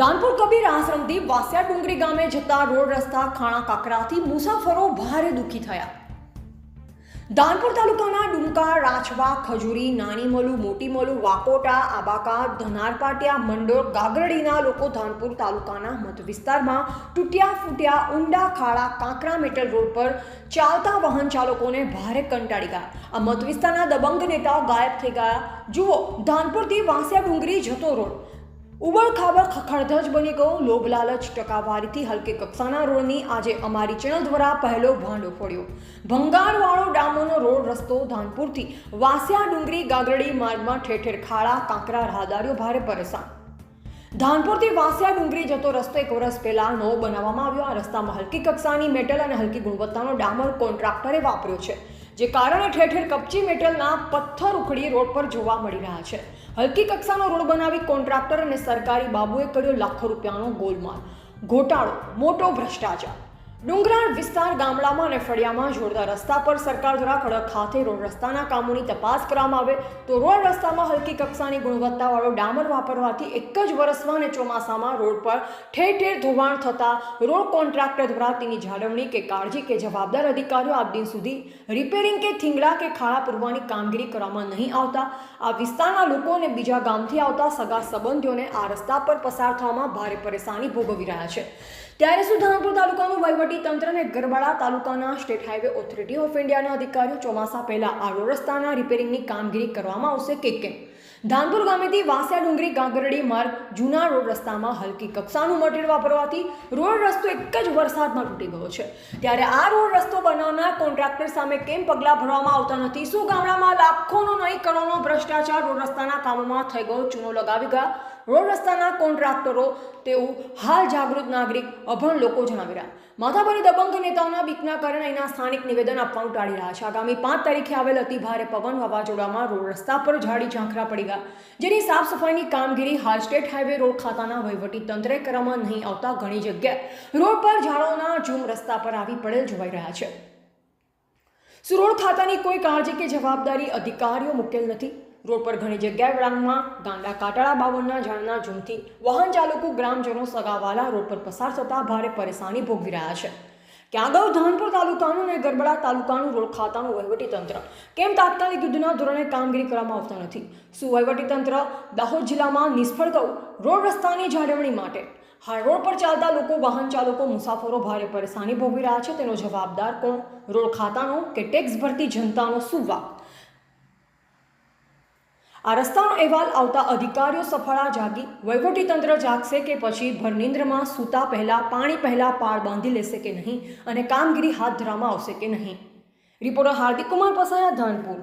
ધાનપુર કબીર આશ્રમથી વાસિયા ડુંગરી ગામે જતા રોડ રસ્તા, ખાણા કાકરાથી મુસાફરો ભારે દુઃખી થયા. દાનપુર તાલુકાના ડુમકા રાજવા ખજૂરી નાની મલુ મોટી મલુ વાકોટા, આબાકા, ધનારપાટિયા, મંડોળ, ગાગરડીના લોકો ધાનપુર તાલુકાના મત વિસ્તારમાં તૂટ્યા ફૂટ્યા ઊંડા ખાડા કાંકરા મેટલ રોડ પર ચાલતા વાહન ચાલકોને ભારે કંટાળી ગયા. આ મત વિસ્તારના દબંગ નેતાઓ ગાયબ થઈ ગયા. જુઓ ધાનપુરથી વાંસિયા ડુંગરી જતો રોડ. ઉબડ ખાબડ ખખડધજ બની ગયો. લોભ લાલચ ટકાવારીથી હલકે કક્ષાના રોડની આજે અમારી ચેનલ દ્વારા પહેલો ભાંડો ફોડ્યો ભંગારવાળો ડામોનો રોડ રસ્તો ધાનપુરથી વાસિયા ડુંગરી ગાગરડી માર્ગમાં ઠેર ઠેર ખાડા, કાંકરા, રાહદારીઓ ભારે પરેશાન. ધાનપુરથી વાસિયા ડુંગરી જતો રસ્તો એક વર્ષ પહેલા નવો બનાવવામાં આવ્યો. આ રસ્તામાં હલકી કક્ષાની મેટલ અને હલકી ગુણવત્તાનો ડામર કોન્ટ્રાક્ટરે વાપર્યો છે. જે કારણે ઠેર ઠેર કપચી મેટલના પથ્થર ઉખડી રોડ પર જોવા મળી રહ્યા છે. હલકી કક્ષાનો રોડ બનાવી કોન્ટ્રાક્ટર અને સરકારી બાબુએ કર્યો લાખો રૂપિયાનો ગોલમાલ. ઘોટાળો, મોટો ભ્રષ્ટાચાર. ડુંગરાળ વિસ્તાર ગામડામાં અને ફળિયામાં જોડતા રસ્તા પર સરકાર દ્વારા કડક ખાતે રોડ રસ્તાના કામોની તપાસ કરવામાં આવે તો રોડ રસ્તામાં હલકી કક્ષાની ગુણવત્તાવાળો ડામર વાપરવાથી એક જ વર્ષમાં અને ચોમાસામાં રોડ પર ઠેર ઠેર ધોવાણ થતા રોડ કોન્ટ્રાક્ટર દ્વારા તેની જાળવણી કે કાળજી કે જવાબદાર અધિકારીઓ આજ દિન સુધી રિપેરિંગ કે થીંગડા કે ખાડા પૂરવાની કામગીરી કરવામાં નહીં આવતા. આ વિસ્તારના લોકો અને બીજા ગામથી આવતા સગા સંબંધીઓને આ રસ્તા પર પસાર થવામાં ભારે પરેશાની ભોગવી રહ્યા છે. ત્યારે સુધારપુર તાલુકાનું વહીવટી તંત્ર અને ગરબાડા તાલુકાના સ્ટેટ હાઈવે ઓથોરિટી ઓફ ઇન્ડિયાના અધિકારીઓ ચોમાસા પહેલા આ રોડ રસ્તાના રિપેરિંગની કામગીરી કરવામાં આવશે કે કેમ? ધાનપુર ગામેથી વાંસિયા ડુંગરી ગાગરડી માર્ગ જૂના રોડ રસ્તામાં હલકી કક્ષાનું મટીરિયલ વાપરવાથી રોડ રસ્તો એક જ વરસાદમાં તૂટી ગયો છે. ત્યારે આ રોડ રસ્તો બનાવનાર કોન્ટ્રાક્ટર સામે કેમ પગલાં ભરવામાં આવતા નથી? શું ગામડામાં લાખોનો નહીં કરોડનો ભ્રષ્ટાચાર રોડ રસ્તાના કામોમાં થઈ ગયો? ચૂનો લગાવી ગયા રોડ રસ્તાના કોન્ટ્રાક્ટરો તેવું હાલ જાગૃત નાગરિક અભણ લોકો જણાવી રહ્યા. માથાભારી દબંગ નેતાઓના બીકના કારણે અહીંના સ્થાનિક નિવેદન આપવાનું ટાળી રહ્યા છે. આગામી પાંચ તારીખે આવેલ અતિ ભારે પવન વાવાઝોડામાં રોડ રસ્તા પર ઝાડી ઝાંખરા પડી ગયા. જેની સાફ સફાઈની કામગીરી હાલ સ્ટેટ હાઈવે રોડ ખાતાના વહીવટી તંત્રે કરવામાં નહીં આવતા ઘણી જગ્યાએ રોડ પર ઝાડોના ઝૂમ રસ્તા પર આવી પડેલ જોવાઈ રહ્યા છે. સુરોડ ખાતાની કોઈ કાળજી કે જવાબદારી અધિકારીઓ મૂકેલ નથી? રોડ પર ઘણી જગ્યાએ વળાંગમાં ગાંડા કાટાળા બાવળના ઝાડના ઝૂમથી વાહન ચાલકો, ગ્રામજનો સગાવાલા રોડ પર પસાર થતા ભારે પરેશાની ભોગવી રહ્યા છે. ક્યાં અગાઉ ધાનપુર તાલુકાનું અને ગરબડા તાલુકાનું રોડ ખાતાનું તંત્ર? કેમ તાત્કાલિક યુદ્ધના ધોરણે કામગીરી કરવામાં આવતા નથી? શું તંત્ર દાહોદ જિલ્લામાં નિષ્ફળ ગયું? રોડ રસ્તાની જાળવણી માટે? હાલ રોડ પર ચાલતા લોકો, વાહન ચાલકો, મુસાફરો ભારે પરેશાની ભોગવી રહ્યા છે. તેનો જવાબદાર કોણ? રોડ ખાતાનો કે ટેક્સ ભરતી જનતાનો શું વાક? આ રસ્તાનો અહેવાલ આવતા અધિકારીઓ સફળા જાગી. વહીવટીતંત્ર જાગશે કે પછી ભરનિંદ્રમાં સૂતા પહેલાં, પાણી પહેલાં, પાળ બાંધી લેશે કે નહીં? અને કામગીરી હાથ ધરવામાં આવશે કે નહીં? રિપોર્ટર હાર્દિક કુમાર પસાયા ધાનપુર.